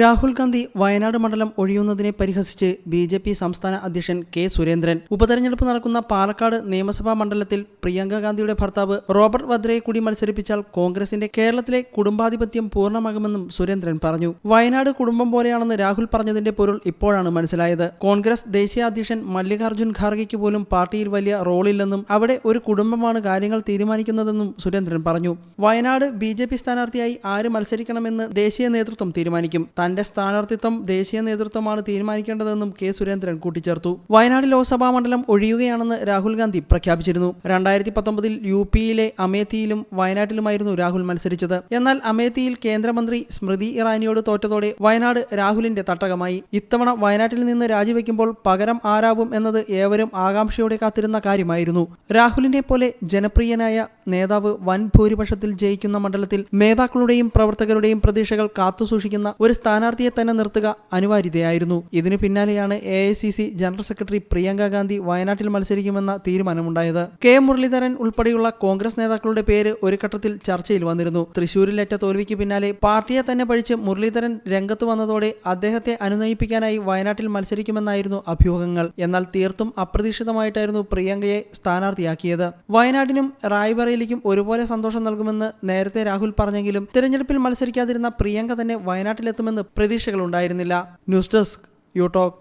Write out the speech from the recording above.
രാഹുൽ ഗാന്ധി വയനാട് മണ്ഡലം ഒഴിയുന്നതിനെ പരിഹസിച്ച് B J P സംസ്ഥാന അധ്യക്ഷൻ കെ സുരേന്ദ്രൻ. ഉപതെരഞ്ഞെടുപ്പ് നടക്കുന്ന പാലക്കാട് നിയമസഭാ മണ്ഡലത്തിൽ പ്രിയങ്ക ഗാന്ധിയുടെ ഭർത്താവ് റോബർട്ട് വദ്രയെ കൂടി മത്സരിപ്പിച്ചാൽ കോൺഗ്രസിന്റെ കേരളത്തിലെ കുടുംബാധിപത്യം പൂർണമാകുമെന്നും സുരേന്ദ്രൻ പറഞ്ഞു. വയനാട് കുടുംബം പോലെയാണെന്ന് രാഹുൽ പറഞ്ഞതിന്റെ പൊരുൾ ഇപ്പോഴാണ് മനസ്സിലായത്. കോൺഗ്രസ് ദേശീയ അധ്യക്ഷൻ മല്ലികാർജുൻ ഖാർഗെയ്ക്ക് പോലും പാർട്ടിയിൽ വലിയ റോളില്ലെന്നും അവിടെ ഒരു കുടുംബമാണ് കാര്യങ്ങൾ തീരുമാനിക്കുന്നതെന്നും സുരേന്ദ്രൻ പറഞ്ഞു. വയനാട് ബി സ്ഥാനാർത്ഥിയായി ആര് മത്സരിക്കണമെന്ന് ദേശീയ നേതൃത്വം തീരുമാനിക്കും. തന്റെ സ്ഥാനാർത്ഥിത്വം ദേശീയ നേതൃത്വമാണ് തീരുമാനിക്കേണ്ടതെന്നും കെ സുരേന്ദ്രൻ കൂട്ടിച്ചേർത്തു. വയനാട് ലോക്സഭാ മണ്ഡലം ഒഴിയുകയാണെന്ന് രാഹുൽ ഗാന്ധി പ്രഖ്യാപിച്ചിരുന്നു. രണ്ടായിരത്തി പത്തൊമ്പതിൽ യു പിയിലെ അമേത്തിയിലും വയനാട്ടിലുമായിരുന്നു രാഹുൽ മത്സരിച്ചത്. എന്നാൽ അമേത്തിയിൽ കേന്ദ്രമന്ത്രി സ്മൃതി ഇറാനിയോട് തോറ്റതോടെ വയനാട് രാഹുലിന്റെ തട്ടകമായി. ഇത്തവണ വയനാട്ടിൽ നിന്ന് രാജിവെക്കുമ്പോൾ പകരം ആരാവും എന്നത് ഏവരും ആകാംക്ഷയോടെ കാത്തിരുന്ന കാര്യമായിരുന്നു. രാഹുലിനെ പോലെ ജനപ്രിയനായ നേതാവ് വൻ ഭൂരിപക്ഷത്തിൽ ജയിക്കുന്ന മണ്ഡലത്തിൽ നേതാക്കളുടെയും പ്രവർത്തകരുടെയും പ്രതീക്ഷകൾ കാത്തുസൂക്ഷിക്കുന്ന ഒരു സ്ഥാനാർത്ഥിയെ തന്നെ നിർത്തുക അനിവാര്യതയായിരുന്നു. ഇതിനു പിന്നാലെയാണ് A general secretary Priyanka Gandhi വയനാട്ടിൽ മത്സരിക്കുമെന്ന തീരുമാനമുണ്ടായത്. കെ. മുരളീധരൻ ഉൾപ്പെടെയുള്ള കോൺഗ്രസ് നേതാക്കളുടെ പേര് ഒരു ഘട്ടത്തിൽ ചർച്ചയിൽ വന്നിരുന്നു. തൃശൂരിലേറ്റ തോൽവിക്ക് പിന്നാലെ പാർട്ടിയെ തന്നെ പഴിച്ച് മുരളീധരൻ രംഗത്ത് വന്നതോടെ അദ്ദേഹത്തെ അനുനയിപ്പിക്കാനായി വയനാട്ടിൽ മത്സരിക്കുമെന്നായിരുന്നു അഭ്യൂഹങ്ങൾ. എന്നാൽ തീർത്തും അപ്രതീക്ഷിതമായിട്ടായിരുന്നു പ്രിയങ്കയെ സ്ഥാനാർത്ഥിയാക്കിയത്. വയനാടിനും റായ്ബറേലിക്കും ഒരുപോലെ സന്തോഷം നൽകുമെന്ന് നേരത്തെ രാഹുൽ പറഞ്ഞെങ്കിലും തിരഞ്ഞെടുപ്പിൽ മത്സരിക്കാതിരുന്ന പ്രിയങ്ക തന്നെ വയനാട്ടിലെത്തുമെന്ന് പ്രതീക്ഷകളുണ്ടായിരുന്നില്ല. News desk you talk